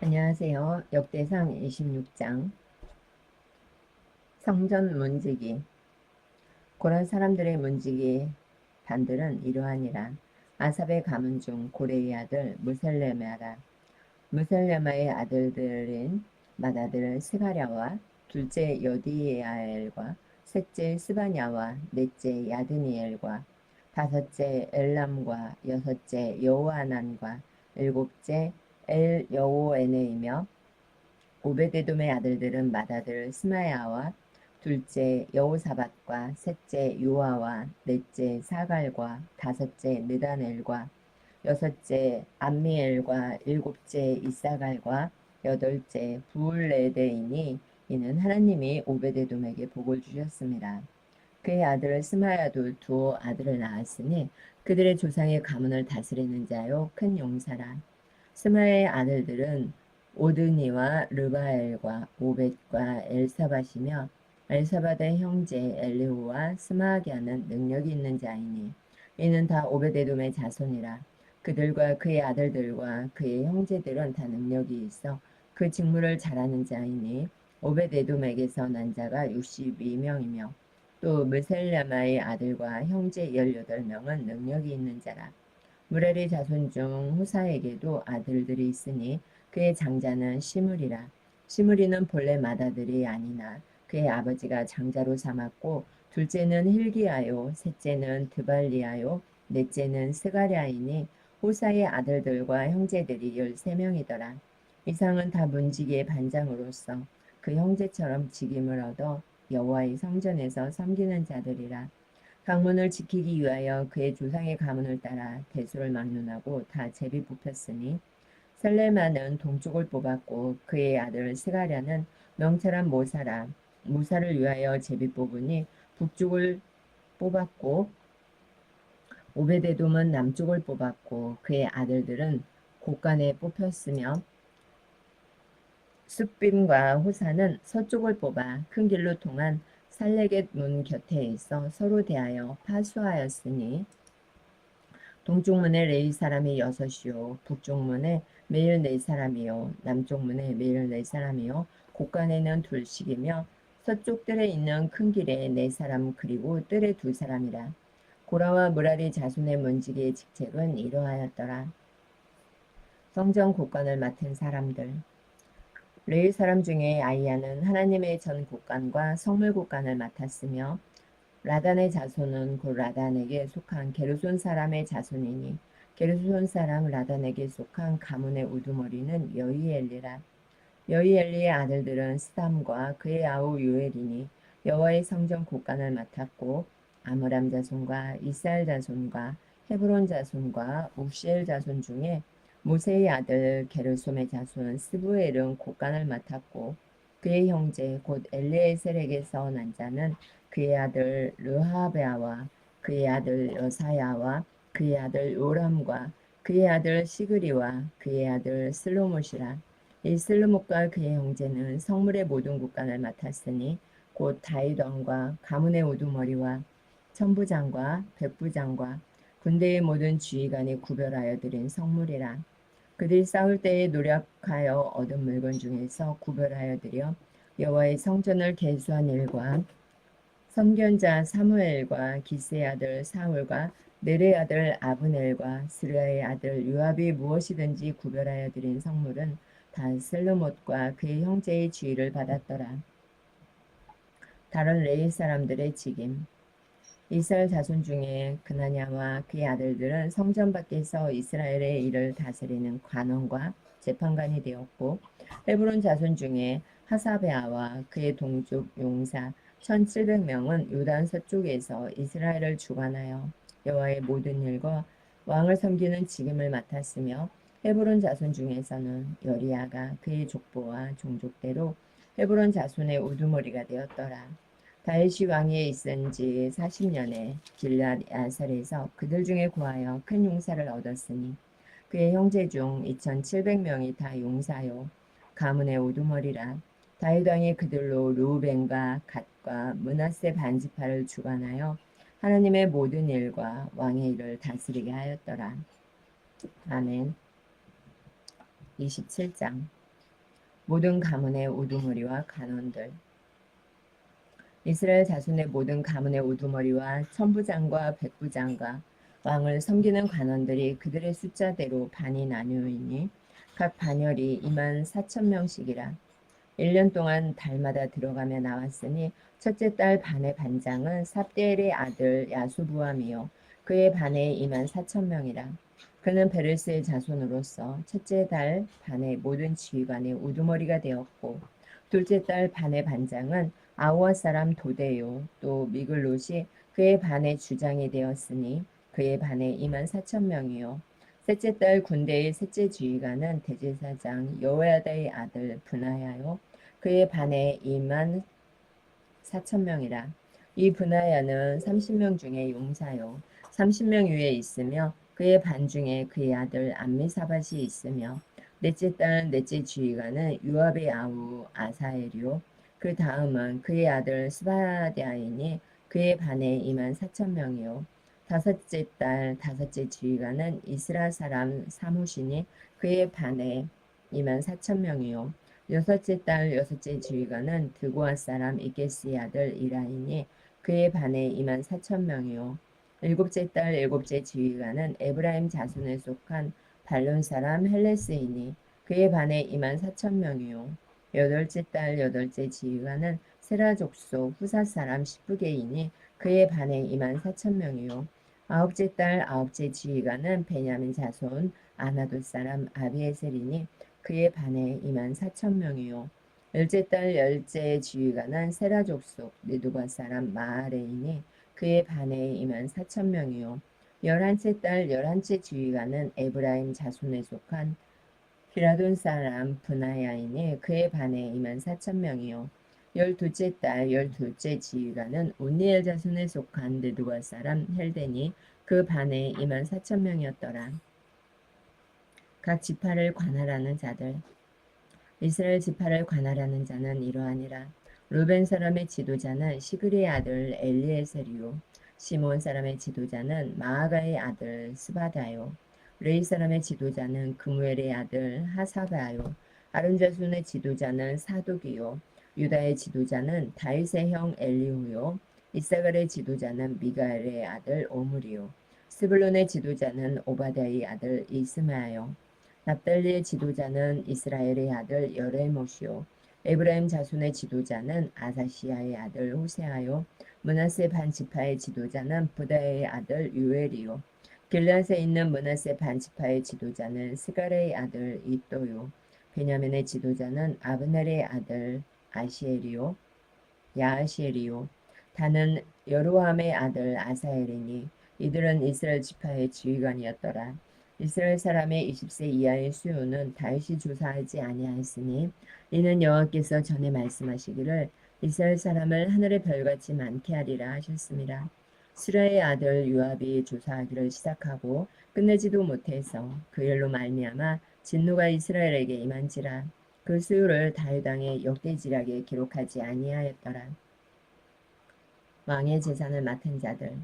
안녕하세요. 역대상 26장 성전 문지기 고란 사람들의 문지기 단들은 이러하니라. 아삽의 가문 중 고레의 아들 무셀레마라. 무셀레마의 아들들인 맏아들 스가랴와 둘째 여디야엘과 셋째 스바냐와 넷째 야드니엘과 다섯째 엘람과 여섯째 여호아난과 일곱째 엘 여호에네이며 오베데돔의 아들들은 맏아들 스마야와 둘째 여호사밧과 셋째 요아와 넷째 사갈과 다섯째 느다넬과 여섯째 암미엘과 일곱째 이사갈과 여덟째 부울레데이니 이는 하나님이 오베데돔에게 복을 주셨습니다. 그의 아들 스마야도 두 아들을 낳았으니 그들의 조상의 가문을 다스리는 자요 큰 용사라. 스마의 아들들은 오드니와 르바엘과 오벳과 엘사밧이며 엘사밧의 형제 엘리후와 스마아기아는 능력이 있는 자이니 이는 다 오베데돔의 자손이라. 그들과 그의 아들들과 그의 형제들은 다 능력이 있어 그 직무를 잘하는 자이니 오베데돔에게서 난 자가 62명이며 또 무셀라마의 아들과 형제 18명은 능력이 있는 자라 무레리 자손 중 후사에게도 아들들이 있으니 그의 장자는 시므리라. 시므리는 본래 맏아들이 아니나 그의 아버지가 장자로 삼았고 둘째는 힐기야요, 셋째는 드발리야요, 넷째는 스가랴이니 후사의 아들들과 형제들이 열세 명이더라. 이상은 다 문지기의 반장으로서 그 형제처럼 직임을 얻어 여호와의 성전에서 섬기는 자들이라. 강문을 지키기 위하여 그의 조상의 가문을 따라 대수를 막론하고 다 제비 뽑혔으니 셀레마는 동쪽을 뽑았고 그의 아들 스가랴는 명철한 모사라 모사를 위하여 제비 뽑으니 북쪽을 뽑았고 오베데돔은 남쪽을 뽑았고 그의 아들들은 곳간에 뽑혔으며 숫빔과 호사는 서쪽을 뽑아 큰 길로 통한 살레겟 문 곁에 있어 서로 대하여 파수하였으니 동쪽 문에 레이 사람이 여섯이요. 북쪽 문에 매일 네 사람이요. 남쪽 문에 매일 네 사람이요. 곳간에는 둘씩이며 서쪽 뜰에 있는 큰 길에 네 사람 그리고 뜰에 두 사람이라. 고라와 무라리 자손의 문지기의 직책은 이러하였더라. 성전 곳간을 맡은 사람들 레위 사람 중에 아이야는 하나님의 전 곳간과 성물 곳간을 맡았으며 라단의 자손은 곧 라단에게 속한 게르손 사람의 자손이니 게르손 사람 라단에게 속한 가문의 우두머리는 여이엘리라. 여이엘리의 아들들은 스담과 그의 아우 요엘이니 여호와의 성전 곳간을 맡았고 아므람 자손과 이스라엘 자손과 헤브론 자손과 욱시엘 자손 중에 모세의 아들 게르솜의 자손 스부엘은 곳간을 맡았고 그의 형제 곧 엘리에셀에게서 난 자는 그의 아들 르하베아와 그의 아들 여사야와 그의 아들 요람과 그의 아들 시그리와 그의 아들 슬로못이라. 이 슬로못과 그의 형제는 성물의 모든 곳간을 맡았으니 곧 다이던과 가문의 우두머리와 천부장과 백부장과 군대의 모든 주의관이 구별하여 드린 성물이라 그들이 싸울 때에 노력하여 얻은 물건 중에서 구별하여 드려 여호와의 성전을 개수한 일과 선견자 사무엘과 기스의 아들 사울과 네레의 아들 아브넬과 스르아의 아들 요압이 무엇이든지 구별하여 드린 성물은 다 슬르못과 그의 형제의 지위를 받았더라. 다른 레이 사람들의 직임 이스라엘 자손 중에 그나냐와 그의 아들들은 성전 밖에서 이스라엘의 일을 다스리는 관원과 재판관이 되었고 헤브론 자손 중에 하사베아와 그의 동족 용사 1700명은 요단 서쪽에서 이스라엘을 주관하여 여호와의 모든 일과 왕을 섬기는 직임을 맡았으며 헤브론 자손 중에서는 여리아가 그의 족보와 종족대로 헤브론 자손의 우두머리가 되었더라. 다윗이 왕위에 있은 지 40년에 길랏 야살에서 그들 중에 구하여 큰 용사를 얻었으니 그의 형제 중 2700명이 다 용사요 가문의 우두머리라 다윗 왕이 그들로 루벤과 갓과 문하세 반지파를 주관하여 하나님의 모든 일과 왕의 일을 다스리게 하였더라. 아멘. 27장 모든 가문의 우두머리와 간원들 이스라엘 자손의 모든 가문의 우두머리와 천부장과 백부장과 왕을 섬기는 관원들이 그들의 숫자대로 반이 나뉘어이니 각 반열이 2만 4천 명씩이라. 1년 동안 달마다 들어가며 나왔으니 첫째 딸 반의 반장은 삽대엘의 아들 야수부함이요. 그의 반에 2만 4천 명이라. 그는 베르스의 자손으로서 첫째 달 반의 모든 지휘관의 우두머리가 되었고 둘째 딸 반의 반장은 아우아 사람 도데요. 또 미글롯이 그의 반의 주장이 되었으니 그의 반에 2만 4천 명이요. 셋째 딸 군대의 셋째 지휘관은 대제사장 여호야다의 아들 분하야요. 그의 반에 2만 4천 명이라. 이 분하야는 30명 중에 용사요. 30명 위에 있으며 그의 반 중에 그의 아들 암미사밭이 있으며 넷째 딸 넷째 지휘관은 유압의 아우 아사엘이요 그 다음은 그의 아들 스바디아이니 그의 반에 2만 4천 명이요. 다섯째 딸 다섯째 지휘관은 이스라 사람 사무시니 그의 반에 2만 4천 명이요. 여섯째 딸 여섯째 지휘관은 드고아 사람 이게스의 아들 이라이니 그의 반에 2만 4천 명이요. 일곱째 딸 일곱째 지휘관은 에브라임 자손에 속한 발론 사람 헬레스이니 그의 반에 2만 4천 명이요 여덟째 딸 여덟째 지휘관은 세라 족속 후사 사람 시프게이니 그의 반에 2만 4천 명이요. 아홉째 딸 아홉째 지휘관은 베냐민 자손 아나도 사람 아비에셀이니 그의 반에 2만 4천 명이요. 열째 딸 열째 지휘관은 세라 족속 느두바 사람 마아레이니 그의 반에 2만 4천 명이요. 열한째 딸 열한째 지휘관은 에브라임 자손에 속한 히라돈 사람 분하야이니 그의 반에 2만 4천 명이요 열두째 딸 열둘째 지휘관은 온니엘 자손에 속한 느두바 사람 헬덴이 그 반에 2만 4천 명이었더라. 각 지파를 관할하는 자들 이스라엘 지파를 관할하는 자는 이러하니라. 루벤 사람의 지도자는 시그리의 아들 엘리에셀이요 시몬 사람의 지도자는 마아가의 아들 스바다요 레이 사람의 지도자는 그무엘의 아들 하사바요 아론 자손의 지도자는 사독이요 유다의 지도자는 다윗의 형 엘리후요 이사갈의 지도자는 미가엘의 아들 오므리요 스불론의 지도자는 오바다의 아들 이스마요 납달리의 지도자는 이스라엘의 아들 여레모시요 에브라임 자손의 지도자는 아사시아의 아들 호세아요 문하세 반지파의 지도자는 부다의 아들 유엘이요 길앗에 있는 문하세 반지파의 지도자는 스가레의 아들 이또요 베냐민의 지도자는 아브넬의 아들 아시엘이요 야아시엘이요 다는 여로함의 아들 아사엘이니 이들은 이스라엘 지파의 지휘관이었더라. 이스라엘 사람의 20세 이하의 수요는 다윗이 조사하지 아니하였으니 이는 여호와께서 전에 말씀하시기를 이스라엘 사람을 하늘의 별같이 많게 하리라 하셨습니다. 수라의 아들 유압이 조사하기를 시작하고 끝내지도 못해서 그 일로 말미암아 진노가 이스라엘에게 임한지라 그 수요를 다윗 왕의 역대지략에 기록하지 아니하였더라. 왕의 재산을 맡은 자들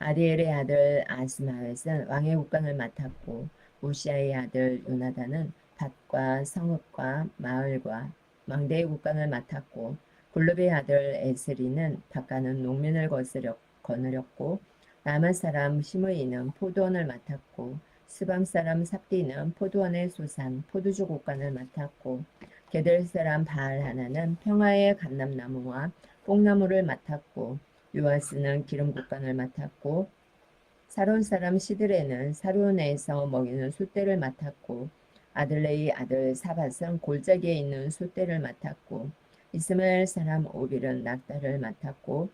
아리엘의 아들 아스마웻은 왕의 국방을 맡았고 우시아의 아들 요나단은 밭과 성읍과 마을과 망대의 국방을 맡았고 골롭의 아들 에스리는 밭가는 농민을 거스려, 거느렸고 라마 사람 시므이는 포도원을 맡았고 스밤 사람 삽디는 포도원의 소산 포도주 곡간을 맡았고 게델 사람 바알 하나는 평화의 감람나무와 뽕나무를 맡았고 요아스는 기름 곡간을 맡았고 사론 사람 시드레는 사론에서 먹이는 숫대를 맡았고 아들레이 아들 사밧은 골짜기에 있는 숫대를 맡았고 이스마엘 사람 오빌은 낙타를 맡았고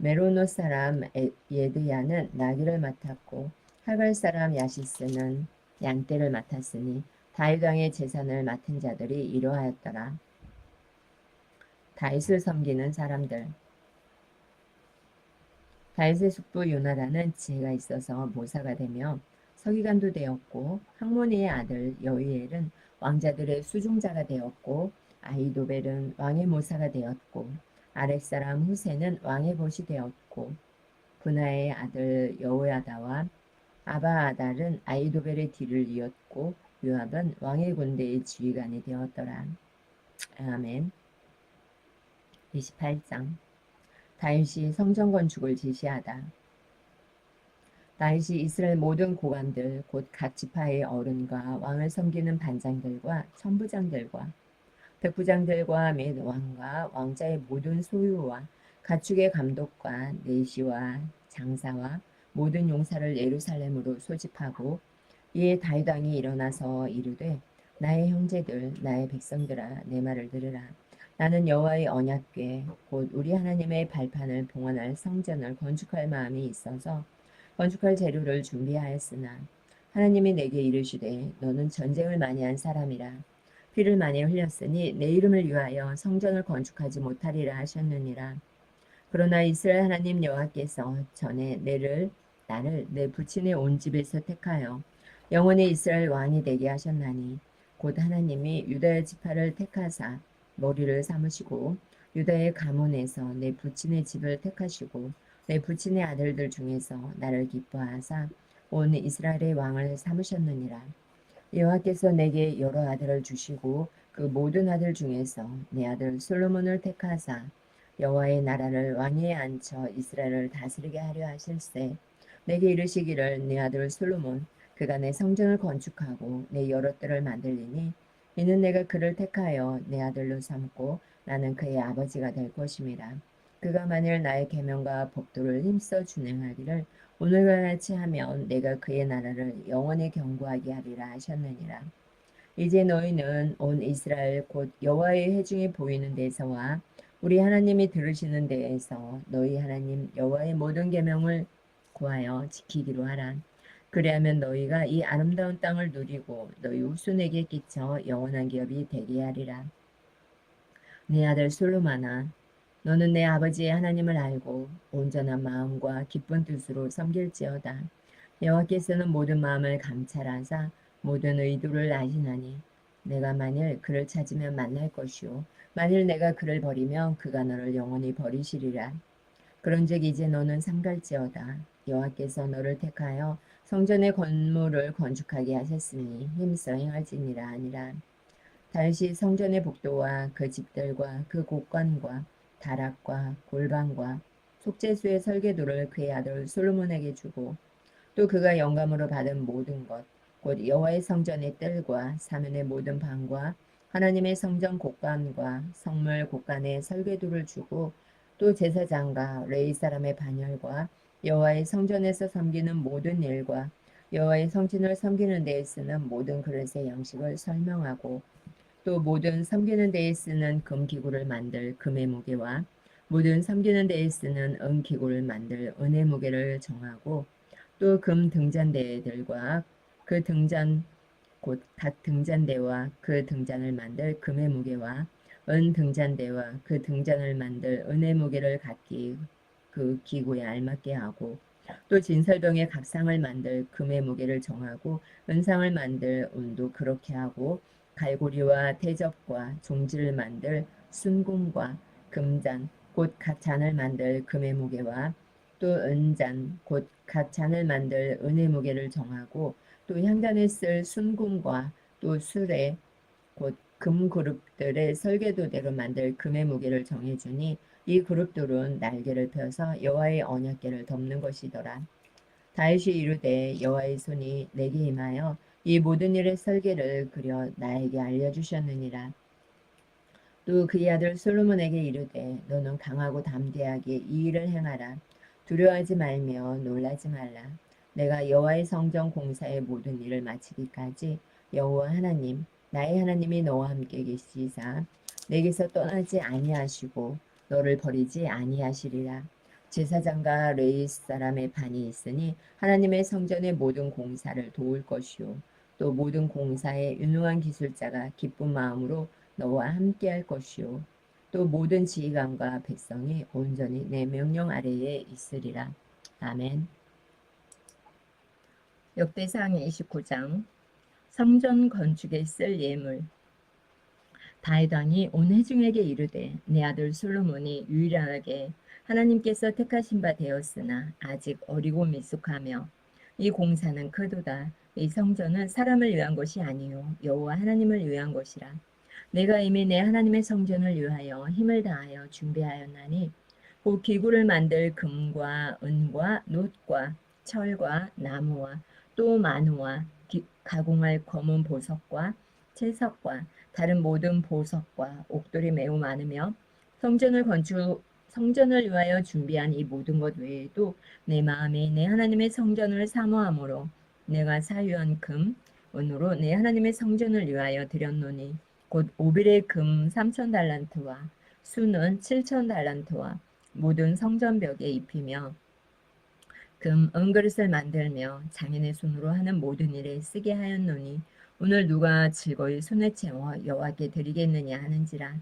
메로노 사람 예드야는 나귀를 맡았고 하갈 사람 야시스는 양떼를 맡았으니 다윗 왕의 재산을 맡은 자들이 이러하였더라. 다윗을 섬기는 사람들 다윗의 숙부 요나단은 지혜가 있어서 모사가 되며 서기관도 되었고 항모니의 아들 여이엘은 왕자들의 수중자가 되었고 아이도벨은 왕의 모사가 되었고 아랫사람 후세는 왕의 벗이 되었고 분하의 아들 여호야다와 아바아달은 아이도벨의 뒤를 이었고 요압은 왕의 군대의 지휘관이 되었더라. 아멘. 28장 다윗이 성전 건축을 지시하다. 다윗이 이스라엘 모든 고관들 곧 각 지파의 어른과 왕을 섬기는 반장들과 천부장들과 백부장들과 및 왕과 왕자의 모든 소유와 가축의 감독과 내시와 장사와 모든 용사를 예루살렘으로 소집하고 이에 다윗 왕이 일어나서 이르되 나의 형제들 나의 백성들아 내 말을 들으라. 나는 여호와의 언약궤 곧 우리 하나님의 발판을 봉헌할 성전을 건축할 마음이 있어서 건축할 재료를 준비하였으나 하나님이 내게 이르시되 너는 전쟁을 많이 한 사람이라 피를 많이 흘렸으니 내 이름을 위하여 성전을 건축하지 못하리라 하셨느니라 그러나 이스라엘 하나님 여호와께서 전에 내를 나를 내 부친의 온 집에서 택하여 영원히 이스라엘 왕이 되게 하셨나니 곧 하나님이 유다의 지파를 택하사 머리를 삼으시고 유다의 가문에서 내 부친의 집을 택하시고 내 부친의 아들들 중에서 나를 기뻐하사 온 이스라엘의 왕을 삼으셨느니라. 여호와께서 내게 여러 아들을 주시고 그 모든 아들 중에서 내 아들 솔로몬을 택하사 여호와의 나라를 왕위에 앉혀 이스라엘을 다스리게 하려 하실세. 내게 이르시기를 내 아들 솔로몬 그가 내 성전을 건축하고 내 여러 뜰을 만들리니 이는 내가 그를 택하여 내 아들로 삼고 나는 그의 아버지가 될 것임이라. 그가 만일 나의 계명과 법도를 힘써 준행하기를 오늘과 같이 하면 내가 그의 나라를 영원히 경고하게 하리라 하셨느니라. 이제 너희는 온 이스라엘 곧 여호와의 회중이 보이는 데서와 우리 하나님이 들으시는 데에서 너희 하나님 여호와의 모든 계명을 구하여 지키기로 하라. 그리하면 너희가 이 아름다운 땅을 누리고 너희 후손에게 끼쳐 영원한 기업이 되게 하리라. 내 아들 솔로몬아 너는 내 아버지의 하나님을 알고 온전한 마음과 기쁜 뜻으로 섬길지어다. 여호와께서는 모든 마음을 감찰하사 모든 의도를 아시나니 내가 만일 그를 찾으면 만날 것이요 만일 내가 그를 버리면 그가 너를 영원히 버리시리라. 그런즉 이제 너는 삼갈지어다. 여호와께서 너를 택하여 성전의 건물을 건축하게 하셨으니 힘써 행할지니라 아니라. 다시 성전의 복도와 그 집들과 그 곳간과 다락과 골방과 속죄수의 설계도를 그의 아들 솔로몬에게 주고 또 그가 영감으로 받은 모든 것, 곧 여호와의 성전의 뜰과 사면의 모든 방과 하나님의 성전 곳간과 성물 곳간의 설계도를 주고 또 제사장과 레이 사람의 반열과 여호와의 성전에서 섬기는 모든 일과 여호와의 성전을 섬기는 데에 쓰는 모든 그릇의 양식을 설명하고 또 모든 섬기는 데에 쓰는 금 기구를 만들 금의 무게와 모든 섬기는 데에 쓰는 은 기구를 만들 은의 무게를 정하고 또 금 등잔대들과 그 등잔 곧 각 등잔대와 그 등잔을 만들 금의 무게와 은 등잔대와 그 등잔을 만들 은의 무게를 각기 그 기구에 알맞게 하고 또 진설병의 각상을 만들 금의 무게를 정하고 은상을 만들 운도 그렇게 하고 갈고리와 대접과 종지를 만들 순금과 금잔 곧각 잔을 만들 금의 무게와 또 은잔 곧각 잔을 만들 은의 무게를 정하고 또 향단에 쓸 순금과 또 술에 곧 금 그룹들의 설계도대로 만들 금의 무게를 정해주니 이 그룹들은 날개를 펴서 여호와의 언약궤를 덮는 것이더라. 다윗이 이르되 여호와의 손이 내게 임하여 이 모든 일의 설계를 그려 나에게 알려주셨느니라. 또 그의 아들 솔로몬에게 이르되 너는 강하고 담대하게 이 일을 행하라. 두려워하지 말며 놀라지 말라. 내가 여호와의 성전 공사의 모든 일을 마치기까지 여호와 하나님 나의 하나님이 너와 함께 계시사 내게서 떠나지 아니하시고 너를 버리지 아니하시리라. 제사장과 레이 사람의 반이 있으니 하나님의 성전의 모든 공사를 도울 것이요 또 모든 공사에 유능한 기술자가 기쁜 마음으로 너와 함께 할 것이요 또 모든 지휘관과 백성이 온전히 내 명령 아래에 있으리라. 아멘. 역대상 29장 성전 건축에 쓸 예물 다윗 왕이 온 회중에게 이르되 내 아들 솔로몬이 유일하게 하나님께서 택하신 바 되었으나 아직 어리고 미숙하며 이 공사는 크도다 이 성전은 사람을 위한 것이 아니요 여호와 하나님을 위한 것이라. 내가 이미 내 하나님의 성전을 위하여 힘을 다하여 준비하였나니 곧 기구를 만들 금과 은과 놋과 철과 나무와 또 마누와 기- 가공할 검은 보석과 채석과 다른 모든 보석과 옥돌이 매우 많으며 성전을 건축 성전을 위하여 준비한 이 모든 것 외에도 내 마음이 내 하나님의 성전을 사모함으로 내가 사유한 금 은으로 내 하나님의 성전을 위하여 드렸노니 곧 오빌의 금 3천 달란트와 수는 7천 달란트와 모든 성전벽에 입히며 금 은그릇을 만들며 장인의 손으로 하는 모든 일에 쓰게 하였노니 오늘 누가 즐거이 손에 채워 여호와께 드리겠느냐 하는지라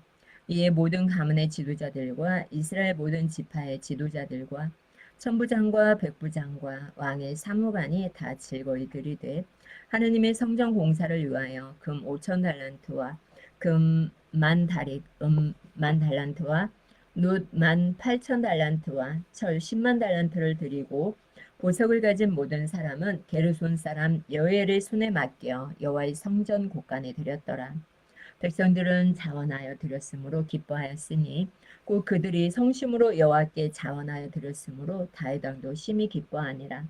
이에 모든 가문의 지도자들과 이스라엘 모든 지파의 지도자들과 천부장과 백부장과 왕의 사무관이 다 즐거이 드리되 하느님의 성전 공사를 위하여 금 5천 달란트와 금 만 다리 음만 달란트와 놋 만 8천 달란트와 철 10만 달란트를 드리고 보석을 가진 모든 사람은 게르손 사람 여엘의 손에 맡겨 여호와의 성전 곳간에 드렸더라. 백성들은 자원하여 드렸으므로 기뻐하였으니 곧 그들이 성심으로 여호와께 자원하여 드렸으므로 다윗 왕도 심히 기뻐하니라.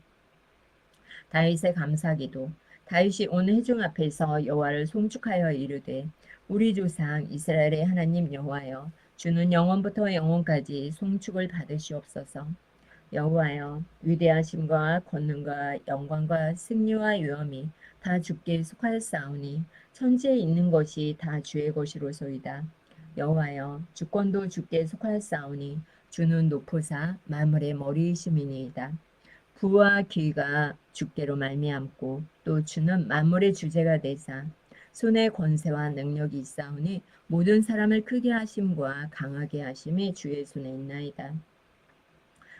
다윗의 감사기도 다윗이 온 회중 앞에서 여호와를 송축하여 이르되 우리 조상 이스라엘의 하나님 여호와여 주는 영원부터 영원까지 송축을 받으시옵소서. 여호와여 위대하심과 권능과 영광과 승리와 위엄이 다 주께 속하였사오니 천지에 있는 것이 다 주의 것이로소이다. 여호와여 주권도 주께 속하였사오니 주는 높으사 만물의 머리이심이니이다. 부와 귀가 주께로 말미암고 또 주는 만물의 주제가 되사 손에 권세와 능력이 있사오니 모든 사람을 크게 하심과 강하게 하심이 주의 손에 있나이다.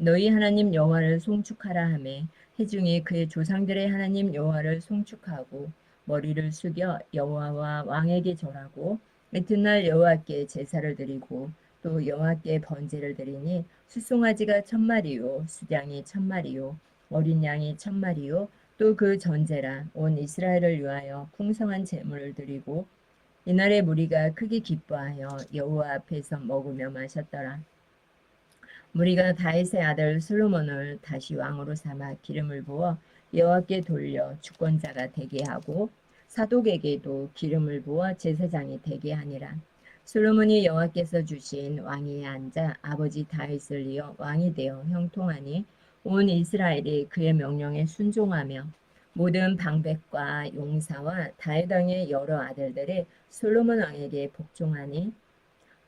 너희 하나님 여호와를 송축하라 하매 회중이 그의 조상들의 하나님 여호와를 송축하고 머리를 숙여 여호와와 왕에게 절하고 이튿날 여호와께 제사를 드리고 또 여호와께 번제를 드리니 수송아지가 천 마리요 수장이 천 마리요 어린 양이 천 마리요 또 그 전제라 온 이스라엘을 위하여 풍성한 제물을 드리고 이날의 무리가 크게 기뻐하여 여호와 앞에서 먹으며 마셨더라. 무리가 다윗의 아들 솔로몬을 다시 왕으로 삼아 기름을 부어 여호와께 돌려 주권자가 되게 하고 사독에게도 기름을 부어 제사장이 되게 하니라. 솔로몬이 여호와께서 주신 왕위에 앉아 아버지 다윗을 이어 왕이 되어 형통하니 온 이스라엘이 그의 명령에 순종하며 모든 방백과 용사와 다윗 왕의 여러 아들들이 솔로몬 왕에게 복종하니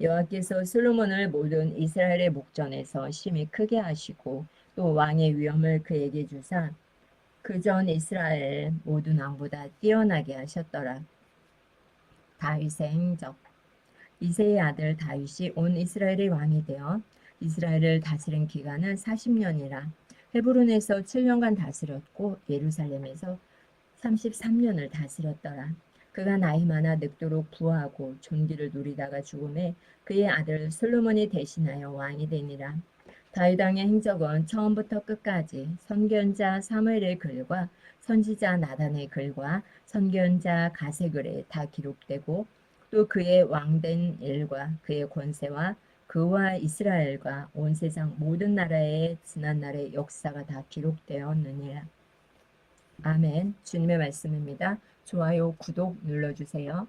여호와께서 솔로몬을 모든 이스라엘의 목전에서 심히 크게 하시고 또 왕의 위엄을 그에게 주사 그 전 이스라엘 모든 왕보다 뛰어나게 하셨더라. 다윗의 행적 이세의 아들 다윗이 온 이스라엘의 왕이 되어 이스라엘을 다스린 기간은 40년이라 헤브론에서 7년간 다스렸고 예루살렘에서 33년을 다스렸더라. 그가 나이 많아 늙도록 부하고 존귀를 누리다가 죽음에 그의 아들 솔로몬이 대신하여 왕이 되니라. 다윗 왕의 행적은 처음부터 끝까지 선견자 사무엘의 글과 선지자 나단의 글과 선견자 가세 글에 다 기록되고 또 그의 왕된 일과 그의 권세와 그와 이스라엘과 온 세상 모든 나라의 지난날의 역사가 다 기록되었느니라. 아멘. 주님의 말씀입니다. 좋아요, 구독 눌러주세요.